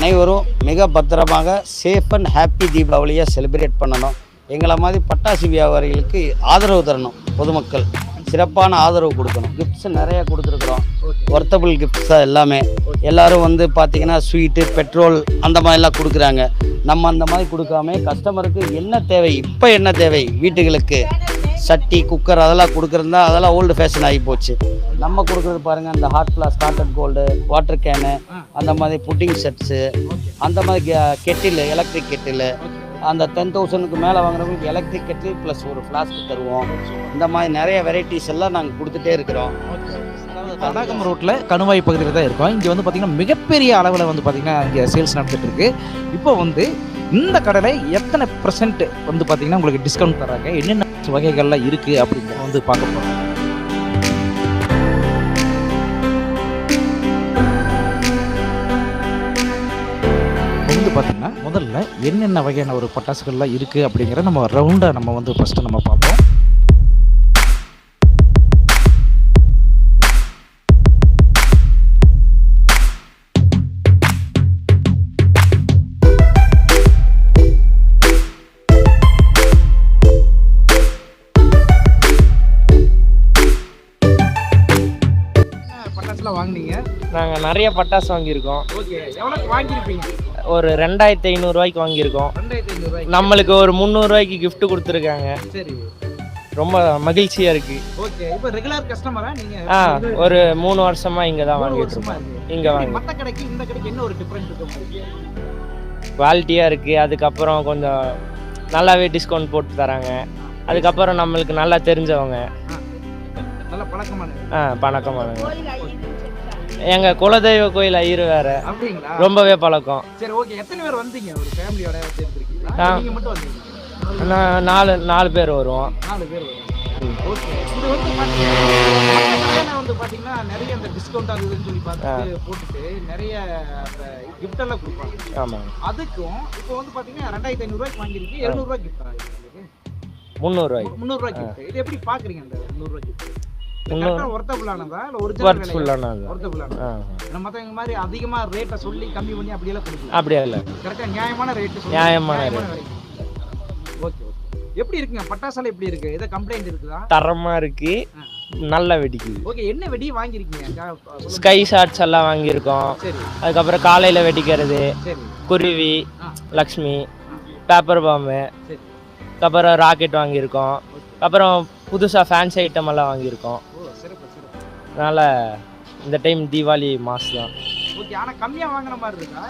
அனைவரும் மிக பத்திரமாக சேஃப் அண்ட் ஹாப்பி தீபாவளியை செலிப்ரேட் பண்ணணும். எங்களை மாதிரி பட்டாசு வியாபாரிகளுக்கு ஆதரவு தரணும் பொதுமக்கள். சிறப்பான ஆதரவு கொடுக்கணும். கிஃப்ட்ஸ் நிறைய கொடுத்துருக்குறோம். ஒர்த்தபிள் கிஃப்ட்ஸ் எல்லாமே. எல்லாரும் வந்து பார்த்தீங்கன்னா ஸ்வீட்டு பெட்ரோல் அந்த மாதிரிலாம் கொடுக்குறாங்க. நம்ம அந்த மாதிரி கொடுக்காம கஸ்டமருக்கு என்ன தேவை இப்போ என்ன தேவை வீட்டுகளுக்கு? சட்டி குக்கர் அதெல்லாம் கொடுக்குறதா அதெல்லாம் ஓல்டு ஃபேஷன் ஆகி போச்சு. நம்ம கொடுக்குறது பாருங்கள் அந்த hot flask started cold water can அந்த மாதிரி புட்டிங் செட்ஸு அந்த மாதிரி கெட்டில் எலக்ட்ரிக் கெட்டில் அந்த டென் தௌசண்ட்க்கு மேலே வாங்குறவங்களுக்கு எலக்ட்ரிக் கெட்டில் ப்ளஸ் ஒரு ஃப்ளாஸ்க் தருவோம். இந்த மாதிரி நிறைய வெரைட்டிஸ் எல்லாம் நாங்கள் கொடுத்துட்டே இருக்கிறோம். தடாகம் ரோட்டில் கணுவாய் பகுதியில் தான் இருக்கோம். இங்கே வந்து பார்த்திங்கன்னா மிகப்பெரிய அளவில் வந்து பார்த்திங்கன்னா இங்கே சேல்ஸ் நடந்துகிட்ருக்கு இப்போ வந்து இந்த கடையில் எத்தனை பர்சன்ட் வந்து பார்த்திங்கன்னா உங்களுக்கு டிஸ்கவுண்ட் தராங்க என்னென்ன வகைகள்லாம் இருக்குது அப்படிங்கிறத வந்து பார்க்க போகிறோம் வந்து பார்த்திங்கன்னா முதல்ல என்னென்ன வகையான ஒரு பட்டாசுகள்லாம் இருக்குது அப்படிங்கிறத நம்ம ரவுண்டாக நம்ம வந்து ஃபஸ்ட்டு நம்ம பார்ப்போம். நிறைய பட்டாசு வாங்கியிருக்கோம். ஒரு ரெண்டாயிரத்தி ஐநூறுரூவாய்க்கு வாங்கியிருக்கோம். நம்மளுக்கு ஒரு முந்நூறுரூவாய்க்கு gift கொடுத்துருக்காங்க. சரி. ரொம்ப மகிழ்ச்சியாக இருக்குது ஓகே. இப்போ ரெகுலர் கஸ்டமரா நீங்க? ஆ ஒரு மூணு வருஷமாக இங்கே தான் வாங்கிட்டு இருக்கோம். இருக்கு. இங்கே வாங்கி மத்த கடைக்கு இந்த கடைக்கு என்ன ஒரு டிஃபரன்ஸ் இருக்கு உங்களுக்கு? குவாலிட்டியாக இருக்குது அதுக்கப்புறம் கொஞ்சம் நல்லாவே டிஸ்கவுண்ட் போட்டு தராங்க. அதுக்கப்புறம் நம்மளுக்கு நல்லா தெரிஞ்சவங்க. ஆ. பணக்கமானவங்க எங்கள் குலதெய்வ கோயில் ஐயர் வேறு. அப்படிங்களா? ரொம்பவே பழக்கம். சரி ஓகே எத்தனை பேர் வந்தீங்க? ஒரு ஃபேமிலியோட. நீங்க மட்டும் வந்தீங்க நான் நாலு நாலு பேர் வருவோம். நாலு பேர் ஓகே இது வந்து பாத்தீங்கன்னா நிறைய அந்த டிஸ்கவுண்ட் அது இதுன்னு சொல்லி பார்த்துட்டு போட்டுட்டு நிறைய அந்த gift எல்லாம் கொடுப்பாங்க. ஆமாங்க அதுக்கும் இப்போ வந்து பாத்தீங்கன்னா ரெண்டாயிரத்தி ஐநூறுரூவாய்க்கு வாங்கிருக்கு எழுநூறுவா கிஃப்ட் முந்நூறுரூவாய்க்கு முந்நூறுரூவா கிஃப்ட் இது? எப்படி பாக்குறீங்க அந்த முந்நூறுரூவா கிஃப்ட் அப்படியே இல்லை. நியாயமான ரேட் நியாயமான ஓகே ஓகே. எப்படி இருக்குங்க? பட்டாசால எப்படி இருக்கு? ஏதோ கம்ப்ளைண்ட் இருக்குதா? தரமா இருக்கு. நல்லா வெடிக்குது. ஓகே என்ன வெடி வாங்கியிருக்கீங்க. ஸ்கை ஷாட்ஸ் எல்லாம் வாங்கியிருக்கோம். அதுக்கப்புறம் காலையில் வெடிக்கிறது. குருவி. லக்ஷ்மி பேப்பர் பாம்பு சரி. அப்புறம் ராக்கெட் வாங்கியிருக்கோம். அப்புறம் புதுசாக ஃபேன்ஸ் ஐட்டம் எல்லாம் வாங்கியிருக்கோம். அதனால் இந்த டைம் தீபாவளி மாஸ் தான். ஓகே ஆனா கம்மியா வாங்குன மாதிரி இருக்கா?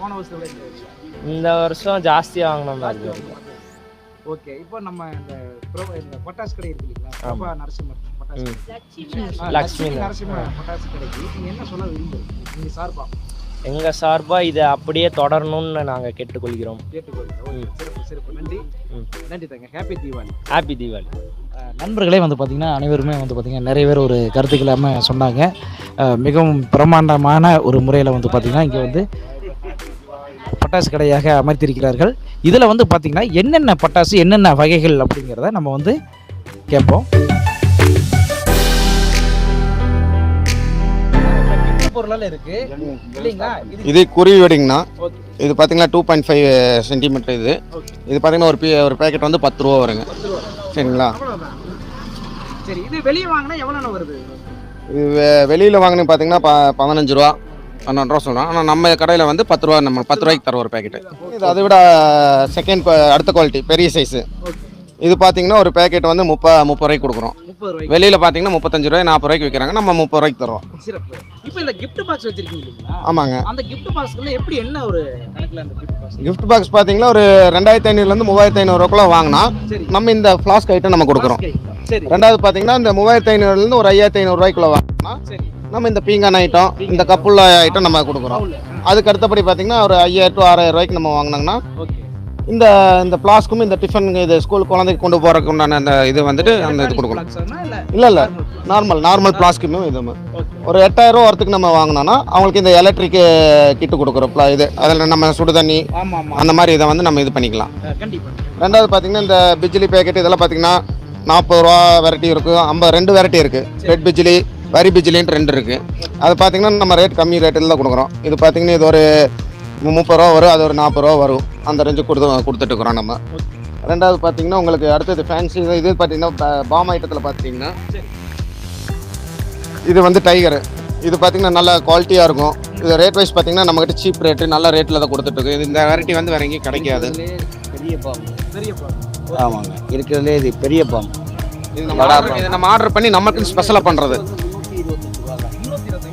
போன இந்த வருஷம் இந்த வருஷம் ஜாஸ்தியாக வாங்கின மாதிரி ஜாஸ்தி இருக்கு. வாங்கணும் ஓகே இப்போ நம்ம இந்த இந்த பட்டாசு கடை இருக்கு இல்லைங்களா? ஆமா. பிரபா நரசிம்மர் பட்டாசு லட்சுமி நரசிம்மர். பட்டாசு கடைக்கு. நீங்க என்ன சொல்ல விரும்புறீங்க? நீங்க சார்பா எங்கள் சார்பாக இதை அப்படியே தொடரணும்னு நாங்கள் கேட்டுக்கொள்கிறோம். நன்றி. தாங்க. ஹாப்பி தீபாவளி ஹாப்பி தீபாவளி நண்பர்களே வந்து பார்த்திங்கன்னா அனைவருமே வந்து பார்த்திங்கன்னா நிறைய பேர் ஒரு கருத்துக்கள் இல்லாமல் சொன்னாங்க. மிகவும் பிரம்மாண்டமான ஒரு முறையில் வந்து பார்த்திங்கன்னா இங்கே வந்து பட்டாசு கடையாக அமர்த்தியிருக்கிறார்கள். இதில் வந்து பார்த்திங்கன்னா என்னென்ன பட்டாசு என்னென்ன வகைகள் அப்படிங்கிறத நம்ம வந்து கேட்போம். பொருளால் இருக்கு. இல்லைங்களா? இது குருவி வெடிங்கண்ணா இது பார்த்தீங்கன்னா டூ பாயிண்ட் ஃபைவ் சென்டிமீட்டர் இது. இது பார்த்தீங்கன்னா ஒரு ஒரு பேக்கெட் வந்து பத்து ரூபா வருங்க. சரிங்களா? சரி இது வெளியே வாங்கினா எவ்வளோ வருது? இது வெளியில வாங்கினு பார்த்தீங்கன்னா ப பதினஞ்சு ரூபா பன்னெண்டு ரூபா சொல்கிறோம் ஆனால் நம்ம கடையில் வந்து பத்து ரூபா நம்ம பத்து ரூபாய்க்கு தர ஒரு பேக்கெட்டு இது அதை விட செகண்ட் அடுத்த குவாலிட்டி பெரிய சைஸு இது பார்த்தீங்கன்னா ஒரு பேக்கெட் வந்து முப்ப முப்பது ரூபாய்க்கு கொடுக்குறோம். வெளியில் பார்த்தீங்கன்னா முப்பத்தஞ்சு ரூபாய் நாற்பது ரூபாய்க்கு விற்கிறாங்க நம்ம முப்பது ரூபாய்க்கு தரோம் சிறப்பு. இப்போ இந்த gift பாக்ஸ் வச்சிருக்கீங்க ஆமாங்க. அந்த gift பாக்ஸ்ல எப்படி என்ன ஒரு கணக்குல அந்த gift பாக்ஸ் பார்த்தீங்கன்னா ஒரு ரெண்டாயிரத்தி ஐநூறுலேருந்து மூவாயிரத்தி ஐநூறுக்குள்ள வாங்கினா நம்ம இந்த ஃப்ளாஸ்க் ஐட்டம் நம்ம கொடுக்குறோம். ரெண்டாவது பார்த்தீங்கன்னா இந்த மூவாயிரத்தி ஐநூறுலேருந்து ஒரு ஐயாயிரத்தி ஐநூறுரூவாய்க்குள்ள வாங்கினா நம்ம இந்த பீங்கான் ஐட்டம் இந்த கப்புள்ள ஐட்டம் நம்ம கொடுக்குறோம். அதுக்கு அடுத்தபடி பார்த்தீங்கன்னா ஒரு ஐயாயிரம் டு ஆறாயிரம் ரூபாய்க்கு நம்ம வாங்கினாங்கன்னா இந்த இந்த பிளாஸ்க்கும் இந்த டிஃபன் இது ஸ்கூல் குழந்தைக்கு கொண்டு போகிறதுக்கு உண்டான அந்த இது வந்துட்டு அந்த இது கொடுக்கணும். இல்ல இல்லை நார்மல் நார்மல் பிளாஸ்க்குமே இது ஒரு எட்டாயிரம் ரூபா வரத்துக்கு நம்ம வாங்கினோன்னா அவங்களுக்கு இந்த எலக்ட்ரிக் கிட்டு கொடுக்குறோம். இது. அதில் நம்ம சுடு தண்ணி அந்த மாதிரி இதை வந்து நம்ம இது பண்ணிக்கலாம். ரெண்டாவது பார்த்தீங்கன்னா இந்த பிஜிலி பேக்கெட் இதெல்லாம் பார்த்தீங்கன்னா நாற்பது ரூபா வெரைட்டி இருக்குது ஐம்பது ரெண்டு வெரைட்டி இருக்குது ரெட் பிஜிலி வரி பிஜிலின்ட்டு ரெண்டு இருக்குது அது பார்த்தீங்கன்னா நம்ம ரேட் கம்மி ரேட்டில் தான் கொடுக்குறோம். இது பார்த்தீங்கன்னா இது ஒரு முப்பது ரூபா வரும் அது ஒரு நாற்பது ரூபா வரும். அந்த ரேஞ்சு கொடுத்து கொடுத்துட்டு இருக்கிறோம் நம்ம. ரெண்டாவது பார்த்தீங்கன்னா உங்களுக்கு அடுத்தது ஃபேன்சி இது பார்த்தீங்கன்னா பாம் ஐட்டத்தில் பார்த்தீங்கன்னா இது வந்து டைகர் இது பார்த்தீங்கன்னா நல்ல குவாலிட்டியாக இருக்கும். இது ரேட் வைஸ் பார்த்தீங்கன்னா நம்மகிட்ட சீப் ரேட்டு நல்ல ரேட்டில் தான் கொடுத்துட்ருக்கு இது இந்த வெரைட்டி வந்து வேற எங்கேயும் கிடைக்காது. பெரிய பெரிய ஆமாங்க. இருக்கிறதுலே இது பெரிய பாம்பு இது நம்ம ஆர்டர் பண்ணி நமக்கு ஸ்பெஷலாக பண்ணுறது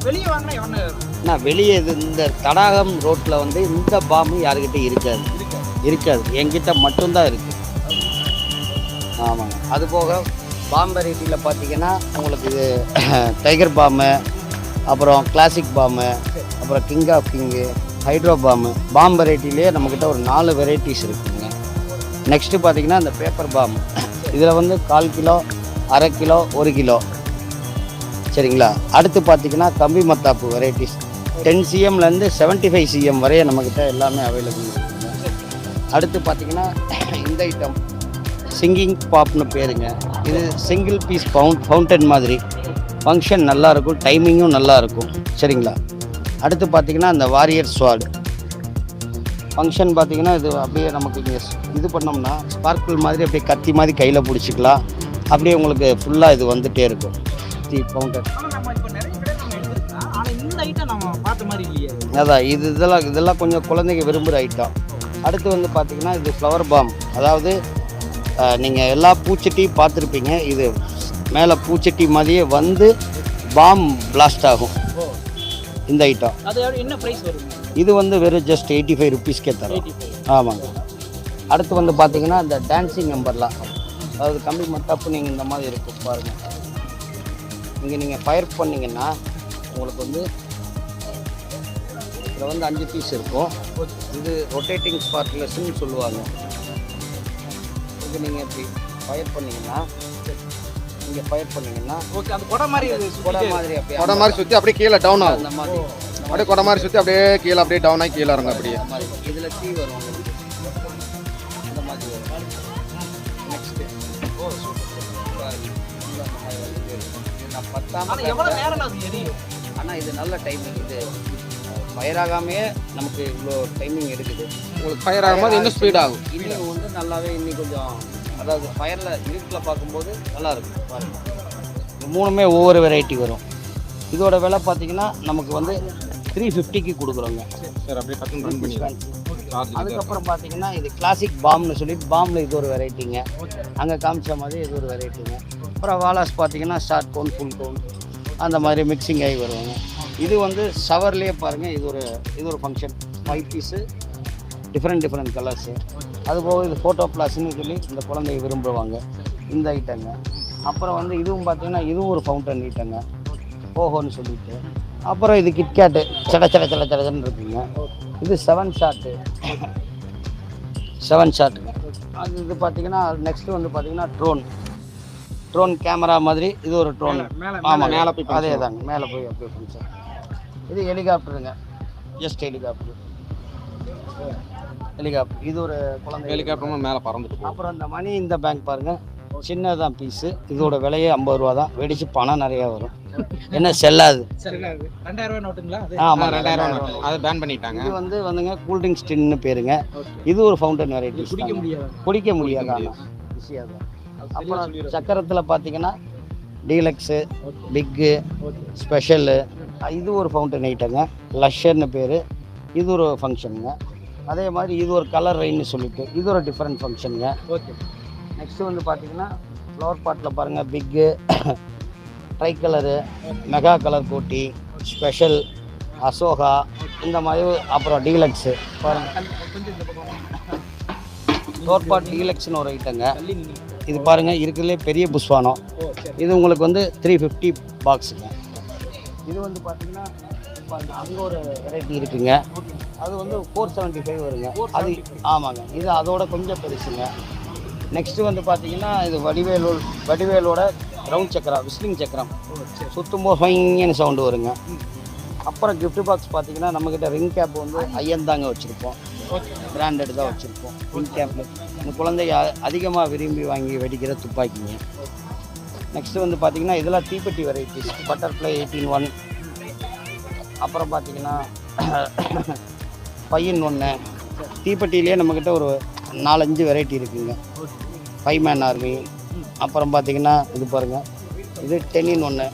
வெளியே வாங்கினா எவ்வளோ ஆனால் வெளியே இது இந்த தடாகம் ரோட்டில் வந்து இந்த பாம்பு யாருக்கிட்ட இருக்காது. இருக்காது. என்கிட்ட மட்டும்தான் இருக்குது ஆமாங்க. அதுபோக பாம்பு ரீதியில் பார்த்தீங்கன்னா உங்களுக்கு இது டைகர் பாம்பு அப்புறம் கிளாசிக் பாம்பு அப்புறம் கிங் ஆஃப் கிங்கு ஹைட்ரோ பாம்பு பாம்பு வெரைட்டிலேயே நம்மக்கிட்ட ஒரு நாலு வெரைட்டிஸ் இருக்குதுங்க நெக்ஸ்ட்டு பார்த்தீங்கன்னா இந்த பேப்பர் பாம் இதில் வந்து கால் கிலோ அரை கிலோ ஒரு கிலோ. சரிங்களா? அடுத்து பார்த்தீங்கன்னா கம்பி மத்தாப்பு வெரைட்டிஸ் டென் சிஎம்லேருந்து செவன்ட்டி ஃபைவ் சிஎம் வரைய நம்மக்கிட்ட எல்லாமே அவைலபிள் அடுத்து பார்த்திங்கன்னா இந்த ஐட்டம் சிங்கிங் பாப்னு பேருங்க. இது சிங்கிள் பீஸ் ஃபவுண்ட் ஃபவுண்டன் மாதிரி. ஃபங்க்ஷன் நல்லாயிருக்கும் டைமிங்கும் நல்லா இருக்கும். சரிங்களா? அடுத்து பார்த்திங்கன்னா இந்த வாரியர் ஸ்வாடு ஃபங்க்ஷன் பார்த்திங்கன்னா இது அப்படியே நமக்கு இங்கே இது பண்ணோம்னா ஸ்பார்க்கிள் மாதிரி அப்படியே கத்தி மாதிரி கையில் பிடிச்சிக்கலாம். அப்படியே உங்களுக்கு ஃபுல்லாக இது வந்துகிட்டே இருக்கும். தி ஃபவுண்டன் எடுத்துருக்கோம் ஆனால் இந்த ஐட்டம் நம்ம பார்த்த மாதிரி இல்லையே. அதான் இது இதெல்லாம் இதெல்லாம் கொஞ்சம் குழந்தைங்க விரும்புகிற ஐட்டம் அடுத்து வந்து பார்த்தீங்கன்னா இது ஃப்ளவர் பாம் அதாவது நீங்கள் எல்லா பூச்சட்டியும் பார்த்துருப்பீங்க. இது மேலே பூச்சட்டி மாதிரியே வந்து பாம் பிளாஸ்ட் ஆகும். இந்த ஐட்டம் என்ன ப்ரைஸ் வருங்க இது வந்து வெறும் ஜஸ்ட் எயிட்டி ஃபைவ் ருபீஸ்க்கே தரோம். ஆமாங்க. அடுத்து வந்து பார்த்தீங்கன்னா இந்த டான்சிங் நம்பர்லாம் அதாவது கம்பி மத்தாப்பு நீங்கள் இந்த மாதிரி இருக்கும் பாருங்கள் இங்கே நீங்கள் ஃபயர் பண்ணீங்கன்னா உங்களுக்கு வந்து இதில் வந்து அஞ்சு பீஸ் இருக்கும். இது ரொட்டேட்டிங் ஸ்பார்க்லெஸ்ன்னு சொல்லுவாங்க. இது நீங்கள் இப்படி ஃபயர் பண்ணீங்கன்னா இங்கே ஃபயர் பண்ணீங்கன்னா ஓகே அந்த குடை மாதிரி இது கொடை மாதிரி அப்படியே கொடை மாதிரி சுற்றி அப்படியே கீழே டவுன் ஆகும். அந்த மாதிரி. அப்படியே கொடை மாதிரி சுற்றி அப்படியே கீழே அப்படியே டவுன் ஆகி கீழே இறங்கும் அப்படியே. அந்த மாதிரி. இதில் தீ வரும். இந்த மாதிரி வரும். நெக்ஸ்ட்டு ஓ நான் பத்தாம எவ்வளோ நேரம் அது எரியும்? ஆனால் இது நல்ல டைமிங் இது. ஃபயர் ஆகாமையே நமக்கு இவ்வளோ டைமிங் எடுக்குது. உங்களுக்கு ஃபயர் ஆகும்போது இன்னும் ஸ்பீட் ஆகும். இன்னும் வந்து நல்லாவே இன்னும் கொஞ்சம் அதாவது ஃபயரில் இருட்டில் பார்க்கும்போது நல்லா இருக்கும் பாருங்க. இந்த மூணுமே ஒவ்வொரு வெரைட்டி வரும். இதோட விலை பார்த்தீங்கன்னா நமக்கு வந்து த்ரீ ஃபிஃப்டிக்கு கொடுக்குறோங்க. சரி அப்படியே அதுக்கப்புறம் பார்த்தீங்கன்னா இது கிளாசிக் பாம்னு சொல்லிட்டு பாம்பில் இது ஒரு வெரைட்டிங்க அங்கே காமிச்ச மாதிரி இது ஒரு வெரைட்டிங்க அப்புறம் வாலாஸ் பார்த்தீங்கன்னா ஷார்ட் கோன் ஃபுல் கோன் அந்த மாதிரி மிக்சிங் ஆகி வருவாங்க இது வந்து ஷவர்லேயே பாருங்கள் இது ஒரு இது ஒரு function five piece different different colours அதுபோக இது ஃபோட்டோ பிளாஸ்ன்னு சொல்லி இந்த குழந்தைங்க விரும்புவாங்க. இந்த ஐட்டங்க அப்புறம் வந்து இதுவும் பார்த்தீங்கன்னா இதுவும் ஒரு ஃபவுண்டன் ஐட்டங்க ஓஹோன்னு சொல்லிட்டு. அப்புறம் இது கிட்கேட்டு சட சட சட சடன்னு இருக்குங்க. இது செவன் ஷாட்டு செவன் ஷாட்டுங்க அது இது பார்த்தீங்கன்னா நெக்ஸ்ட் வந்து பார்த்தீங்கன்னா ட்ரோன் ட்ரோன் கேமரா மாதிரி இது ஒரு ட்ரோன் ஆமாம் மேலே போய் அதே தாங்க மேலே போய் அப்படியே ஃபங்க்ஷன் இது ஹெலிகாப்டருங்க. Just helicopter. ஹெலிகாப்டர். இது ஒரு குழந்தை ஹெலிகாப்டர் மேலே பறந்துட்டு அப்புறம் இந்த மணி இந்த பேங்க் பாருங்க. சின்னதான் பீஸு இதோட விலையே ஐம்பது ரூபா தான். வெடிச்சு பணம் நிறையா வரும். என்ன செல்லாது. ரெண்டாயிரம் நோட்டுங்களா? ஆமாம் ரெண்டாயிரம் ரூபா அதை பேன் பண்ணிட்டாங்க. இது வந்து வந்துங்க கூல்ட்ரிங்க்ஸ் டின்னு பேருங்க. இது ஒரு ஃபவுண்டன் வெரைட்டி குடிக்க முடியாது? குடிக்க முடியாது? ஈஸியாக தான் அப்புறம் சக்கரத்தில் பார்த்தீங்கன்னா டீலக்ஸு பிக்கு ஸ்பெஷலு இது ஒரு ஃபவுண்டன் ஐட்டங்க லஷ்ஷர்னு பேர். இது ஒரு ஃபங்க்ஷனுங்க அதே மாதிரி இது ஒரு கலர் ரெயின்னு சொல்லிட்டு இது ஒரு டிஃப்ரெண்ட் ஃபங்க்ஷனுங்க ஓகே நெக்ஸ்ட் வந்து பார்த்தீங்கன்னா ஃப்ளவர் பாட்டில் பாருங்கள் big tri colour mega colour கோட்டி ஸ்பெஷல் அசோகா இந்த மாதிரி அப்புறம் டீலக்ஸு பாருங்கள் ஃப்ளவர் பாட் டீலக்ஸ்னு ஒரு ஐட்டங்க. இது பாருங்கள் இருக்கிறதுலே பெரிய புஷ்வானம். இது உங்களுக்கு வந்து த்ரீ ஃபிஃப்டி பாக்ஸுங்க இது வந்து பார்த்தீங்கன்னா அங்கே ஒரு வெரைட்டி இருக்குங்க. அது வந்து ஃபோர் செவன்ட்டி ஃபைவ் வருங்க அது ஆமாங்க. இது அதோட கொஞ்சம் பெருசுங்க. நெக்ஸ்ட் வந்து பார்த்தீங்கன்னா இது வடிவேலு வடிவேலோட ரவுண்ட் சக்கரம் விஸ்லிங் சக்கரம். சுற்றும் போது ஃபைங்கன்னு சவுண்டு வருங்க. அப்புறம் gift பாக்ஸ் பார்த்தீங்கன்னா நம்மக்கிட்ட ரிங் கேப் வந்து ஐயந்தாங்க வச்சுருப்போம். பிராண்டட் தான் வச்சுருப்போம். ரிங் கேப்பில் இந்த குழந்தைங்க அதிகமாக விரும்பி வாங்கி வெடிக்கிற துப்பாக்கிங்க. நெக்ஸ்ட்டு வந்து பார்த்தீங்கன்னா இதெல்லாம் தீப்பெட்டி வெரைட்டிஸ் பட்டர்ஃப்ளை எயிட்டீன் ஒன் அப்புறம் பார்த்தீங்கன்னா பையன் ஒன்று தீப்பெட்டிலேயே நம்மக்கிட்ட ஒரு நாலஞ்சு வெரைட்டி இருக்குங்க. ஃபைவ் மேன் ஆர்மி அப்புறம் பார்த்தீங்கன்னா இது பாருங்கள் இது டென்னின் ஒன்று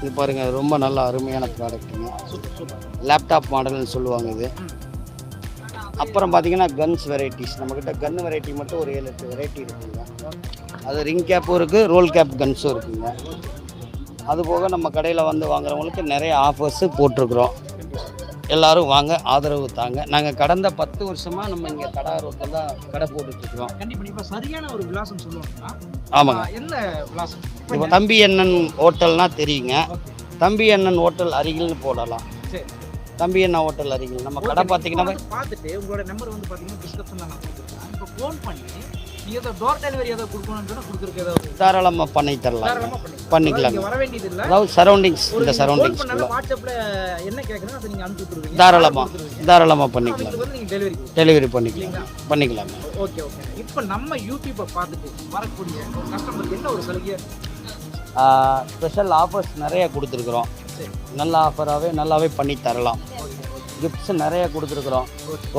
இது பாருங்கள் ரொம்ப நல்ல அருமையான ப்ராடக்ட்டுங்க லேப்டாப் மாடல்னு சொல்லுவாங்க இது. அப்புறம் பார்த்திங்கன்னா கன்ஸ் வெரைட்டிஸ் நம்மக்கிட்ட கன் வெரைட்டி மட்டும் ஒரு ஏழு எட்டு வெரைட்டி இருக்குங்க. அது ரிங் கேப்பும் இருக்குது ரோல் கேப் கன்ஸும் இருக்குங்க. அது போக நம்ம கடையில் வந்து வாங்குறவங்களுக்கு நிறைய ஆஃபர்ஸு போட்டிருக்குறோம். எல்லாரும் வாங்க ஆதரவு தாங்க. நாங்கள் கடந்த பத்து வருஷமாக நம்ம இங்கே கடை ரோட்டில் தான் கடை போட்டுட்ருக்குறோம். இப்ப சரியான ஒரு விலாசம் சொல்லுவாங்கன்னா ஆமாங்க. என்ன விலாசம்? இப்போ தம்பி அண்ணன் ஹோட்டல்னா தெரியுங்க. தம்பி அண்ணன் ஹோட்டல் அருகில்னு போடலாம். சரி. தம்பி அண்ணன் ஹோட்டல் அருகில். நம்ம கடை பார்த்தீங்கன்னா பார்த்துட்டு உங்களோட நம்பர் வந்து பாத்தீங்கன்னா டிஸ்கிரிப்ஷன்ல நான் இப்போ ஃபோன் பண்ணி ஏதோ டோர் டெலிவரி ஏதோ கொடுக்கணும்னு சொன்னா கொடுத்துருக்க ஏதோ தாராளமாக பண்ணி தரலாம். பண்ணிக்கலாம். வர வேண்டியது இல்ல அதாவது சரௌண்டிங்ஸ் இந்த சரௌண்டிங்ஸ் பண்ணாலும் வாட்ஸ்அப்ல என்ன கேக்குறீங்க அதை நீங்க அனுப்பி விட்டுருவீங்க. தாராளமா. கொடுத்துருவீங்க. தாராளமாக பண்ணிக்கலாம். டெலிவரி டெலிவரி பண்ணிக்கலாம். பண்ணிக்கலாங்க ஓகே ஓகே இப்போ நம்ம யூடியூப்பை பார்த்துட்டு வரக்கூடிய ஒரு கஸ்டமருக்கு என்ன ஒரு சலுகை? ஸ்பெஷல் ஆஃபர்ஸ் நிறைய கொடுத்துருக்குறோம். நல்ல ஆஃபராகவே நல்லாவே பண்ணி தரலாம். கிஃப்ட்ஸ் நிறைய கொடுத்துருக்குறோம்.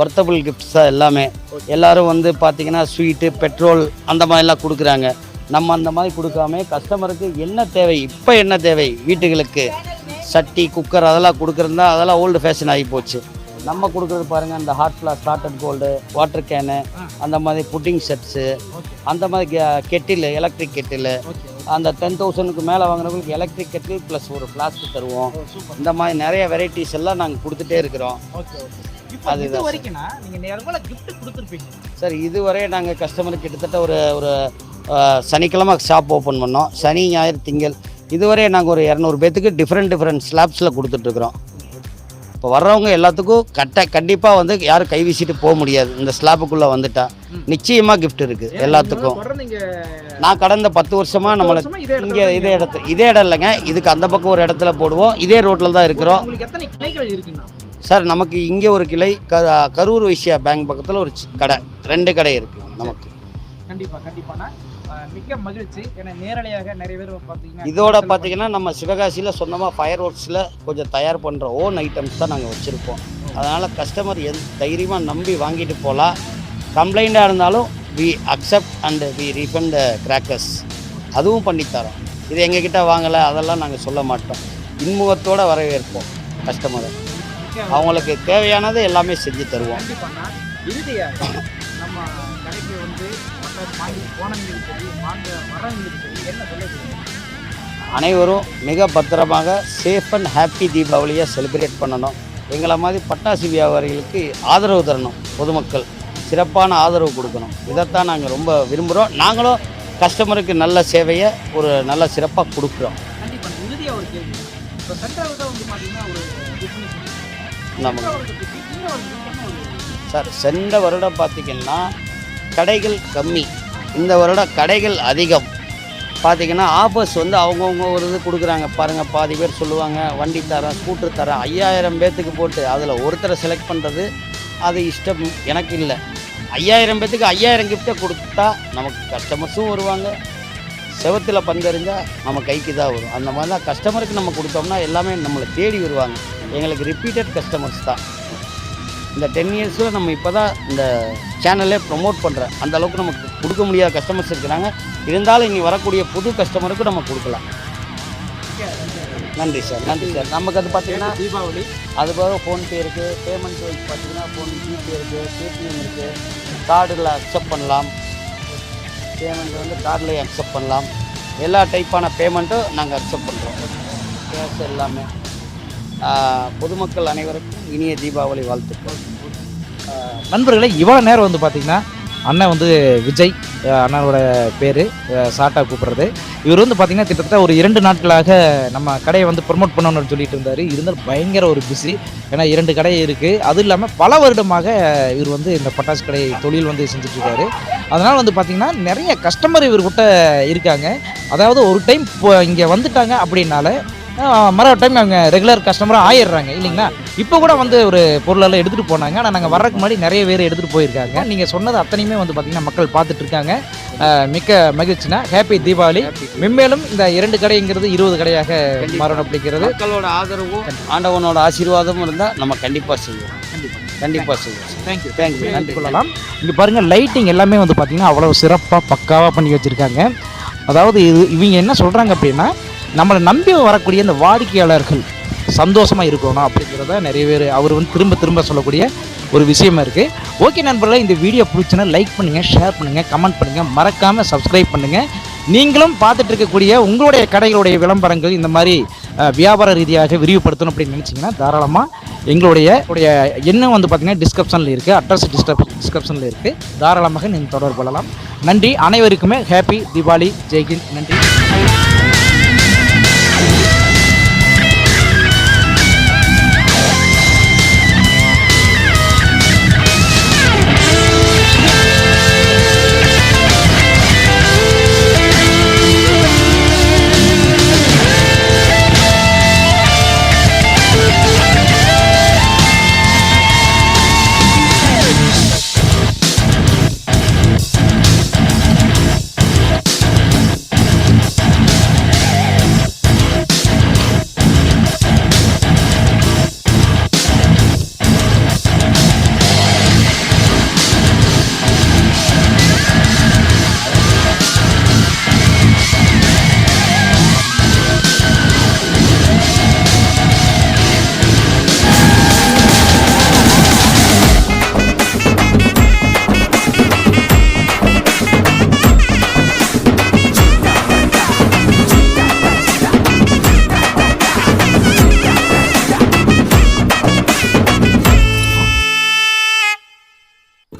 ஒர்த்தபிள் கிஃப்ட்ஸ் தான் எல்லாமே. எல்லாரும் வந்து பார்த்தீங்கன்னா ஸ்வீட்டு பெட்ரோல் அந்த மாதிரிலாம் கொடுக்குறாங்க. நம்ம அந்த மாதிரி கொடுக்காம கஸ்டமருக்கு என்ன தேவை? இப்போ என்ன தேவை? வீட்டுகளுக்கு. சட்டி குக்கர் அதெல்லாம் கொடுக்குறதா அதெல்லாம் ஓல்டு ஃபேஷன் ஆகி போச்சு. நம்ம கொடுக்குறது பாருங்கள் அந்த hot flask started cold water can அந்த மாதிரி புட்டிங் செட்ஸு அந்த மாதிரி கெட்டில் எலக்ட்ரிக் கெட்டில் அந்த டென் தௌசண்ட்க்கு மேலே வாங்குறவங்களுக்கு எலக்ட்ரிக் கெட்டில் ப்ளஸ் ஒரு ஃப்ளாஸ்க் தருவோம். இந்த மாதிரி நிறைய வெரைட்டிஸ் எல்லாம் நாங்கள் கொடுத்துட்டே இருக்கிறோம். இப்போ இது கிஃப்ட் கொடுத்துருப்பீங்க. சார் இதுவரை நாங்கள் கஸ்டமருக்கு கிட்டத்தட்ட ஒரு ஒரு சனிக்கிழமை ஷாப் ஓப்பன் பண்ணோம். சனி ஞாயிறு திங்கள். இதுவரை நாங்கள் ஒரு இரநூறு பேத்துக்கு டிஃப்ரெண்ட் டிஃப்ரெண்ட் ஸ்லாப்ஸில் கொடுத்துட்ருக்குறோம் இப்போ வர்றவங்க எல்லாத்துக்கும் கட்ட கண்டிப்பாக வந்து யாரும் கை வீசிட்டு போக முடியாது. இந்த ஸ்லாப்புக்குள்ளே வந்துட்டா. நிச்சயமாக கிஃப்ட் இருக்குது எல்லாத்துக்கும். நான் கடந்த பத்து வருஷமாக நம்மளை இங்கே இதே இடத்துல இதே இடம் இல்லைங்க. இதுக்கு அந்த பக்கம் ஒரு இடத்துல போடுவோம். இதே ரோட்டில் தான் இருக்கிறோம். சார் நமக்கு இங்கே ஒரு கிளை க கரூர் வைசியா பேங்க் பக்கத்தில் ஒரு கடை. ரெண்டு கடை இருக்குது நமக்கு. கண்டிப்பா கண்டிப்பாண்ணா மிக்க மகிழ்ச்சி. ஏன்னா நேரலையாக நிறைய பேர் பார்த்தீங்கன்னா இதோட பார்த்தீங்கன்னா நம்ம சிவகாசியில் சொந்தமாக ஃபயர் ஒர்க்ஸில் கொஞ்சம் தயார் பண்ணுற ஓன் ஐட்டம்ஸ் தான் நாங்கள் வச்சுருப்போம் அதனால் கஸ்டமர் எந் தைரியமாக நம்பி வாங்கிட்டு போகலாம் கம்ப்ளைண்ட்டாக இருந்தாலும் we accept and we refund crackers அதுவும் பண்ணித்தரோம். இது எங்ககிட்ட வாங்கலை அதெல்லாம் நாங்கள் சொல்ல மாட்டோம். இன்முகத்தோடு வரவேற்போம் கஸ்டமரை அவங்களுக்கு தேவையானது எல்லாமே செஞ்சு தருவோம். இறுதியாக நம்ம கடைக்கு வந்து பட்டாசு வாங்கி போனவங்களுக்கு சரி வாங்க வரவங்களுக்கு சரி என்ன சொல்ல விரும்புறீங்க? அனைவரும் மிக பத்திரமாக சேஃப் அண்ட் ஹாப்பி தீபாவளியை செலிப்ரேட் பண்ணணும். எங்களை மாதிரி பட்டாசு வியாபாரிகளுக்கு ஆதரவு தரணும் பொதுமக்கள். சிறப்பான ஆதரவு கொடுக்கணும். இதைத்தான் நாங்கள் ரொம்ப விரும்புகிறோம் நாங்களும் கஸ்டமருக்கு நல்ல சேவையை ஒரு நல்ல சிறப்பாக கொடுக்குறோம். கண்டிப்பா இறுதியாக ஒரு கேள்வி. இப்போ சென்ட்ரல் வந்து பார்த்தீங்கன்னா ஒரு business. நம்ம இந்த வருடத்துக்கு இந்த வருடத்துக்கு என்ன ஒரு சார் சென்ற வருடம் பார்த்திங்கன்னா கடைகள் கம்மி. இந்த வருடம் கடைகள் அதிகம். பார்த்தீங்கன்னா ஆஃபர்ஸ் வந்து அவங்கவுங்க ஒரு இது கொடுக்குறாங்க. பாருங்கள் பாதி பேர் சொல்லுவாங்க வண்டி தரேன் ஸ்கூட்டர் தரேன் ஐயாயிரம் பேர்த்துக்கு போட்டு அதில் ஒருத்தரை செலக்ட் பண்ணுறது அது இஷ்டம் எனக்கு இல்லை. ஐயாயிரம் பேர்த்துக்கு ஐயாயிரம் கிஃப்ட்டை கொடுத்தா நமக்கு கஸ்டமர்ஸும் வருவாங்க. செவத்தில் பந்தறிஞ்சால் நம்ம கைக்கு தான் வரும். அந்த மாதிரி தான் கஸ்டமருக்கு நம்ம கொடுத்தோம்னா எல்லாமே நம்மளை தேடி வருவாங்க. எங்களுக்கு ரிப்பீட்டட் கஸ்டமர்ஸ் தான். இந்த டென் இயர்ஸில் நம்ம இப்போ தான் இந்த சேனலே ப்ரொமோட் பண்ணுறேன் அந்த அளவுக்கு நமக்கு கொடுக்க முடியாத கஸ்டமர்ஸ் இருக்கிறாங்க. இருந்தாலும் இனி வரக்கூடிய புது கஸ்டமருக்கு நம்ம கொடுக்கலாம். நன்றி சார் நன்றி சார் நமக்கு அது பார்த்தீங்கன்னா தீபாவளி. அது போக ஃபோன்பே இருக்குது பேமெண்ட் வைஸ் பார்த்தீங்கன்னா ஃபோன் ஜிபே இருக்குது பேடிஎம் இருக்குது கார்டில் அக்செப்ட் பண்ணலாம். பேமெண்ட் வந்து கார்டில் அக்செப்ட் பண்ணலாம். எல்லா டைப்பான பேமெண்ட்டும் நாங்கள் அக்செப்ட் பண்ணுறோம் கேஷ் எல்லாமே. பொதுமக்கள் அனைவருக்கும் இனிய தீபாவளி வாழ்த்துக்கள். நண்பர்களே இவ்வளோ நேரம் வந்து பார்த்தீங்கன்னா அண்ணன் வந்து விஜய் அண்ணனோட பேர் சாட்டா கூப்பிட்றது. இவர் வந்து பார்த்தீங்கன்னா கிட்டத்தட்ட ஒரு இரண்டு நாட்களாக நம்ம கடையை வந்து ப்ரொமோட் பண்ணணும்னு சொல்லிட்டு இருந்தார். இருந்தாலும் பயங்கர ஒரு பிஸி ஏன்னா இரண்டு கடை இருக்குது அதுவும் இல்லாமல் பல வருடமாக இவர் வந்து இந்த பட்டாசு கடை தொழில் வந்து செஞ்சுட்ருக்காரு. அதனால் வந்து பார்த்திங்கன்னா நிறைய கஸ்டமர் இவர்கிட்ட இருக்காங்க. அதாவது ஒரு டைம் இப்போ இங்கே வந்துட்டாங்க அப்படின்னால மறு டைம் அவங்க ரெகுலர் கஸ்டமராக ஆயிடுறாங்க இல்லைங்களா? இப்போ கூட வந்து ஒரு பொருளெல்லாம் எடுத்துகிட்டு போனாங்க. ஆனால் நாங்கள் வர்றதுக்கு முன்னாடி நிறைய பேர் எடுத்துகிட்டு போயிருக்காங்க. நீங்கள் சொன்னது அத்தனையுமே வந்து பார்த்திங்கன்னா மக்கள் பார்த்துட்டு இருக்காங்க. அஹ், மிக்க மகிழ்ச்சினா ஹாப்பி தீபாவளி மென்மேலும் இந்த இரண்டு கடைங்கிறது இருபது கடையாக மாறணும் அப்படிங்கிறது மக்களோட ஆதரவும் ஆண்டவனோட ஆசீர்வாதமும் இருந்தால் நம்ம கண்டிப்பாக செய்வோம். கண்டிப்பாக செய்வோம். தேங்க்யூ தேங்க்யூ நன்றி கொள்ளலாம். இங்கே பாருங்கள் லைட்டிங் எல்லாமே வந்து பார்த்திங்கன்னா அவ்வளோ சிறப்பாக பக்காவாக பண்ணி வச்சுருக்காங்க. அதாவது இது இவங்க என்ன சொல்கிறாங்க அப்படின்னா நம்மளை நம்பி வரக்கூடிய இந்த வாடிக்கையாளர்கள் சந்தோஷமாக இருக்கணும் அப்படிங்கிறத நிறைய பேர் அவர் வந்து திரும்ப திரும்ப சொல்லக்கூடிய ஒரு விஷயமா இருக்குது ஓகே நண்பர்களே இந்த வீடியோ பிடிச்சுன்னா லைக் பண்ணுங்கள் ஷேர் பண்ணுங்கள் கமெண்ட் பண்ணுங்கள் மறக்காமல் சப்ஸ்கிரைப் பண்ணுங்கள் நீங்களும் பார்த்துட்டு இருக்கக்கூடிய உங்களுடைய கடைகளுடைய விளம்பரங்கள் இந்த மாதிரி வியாபார ரீதியாக விரிவுபடுத்தணும் அப்படின்னு நினச்சிங்கன்னா தாராளமாக எங்களுடைய உடைய எண்ணம் வந்து பார்த்தீங்கன்னா டிஸ்கிரிப்ஷனில் இருக்குது அட்ரஸ் டிஸ்கிரிப் டிஸ்கிரிப்ஷனில் இருக்குது தாராளமாக நீங்கள் தொடர்பு கொள்ளலாம். நன்றி. அனைவருக்குமே ஹாப்பி தீபாவளி. ஜெய்ஹிந்த். நன்றி.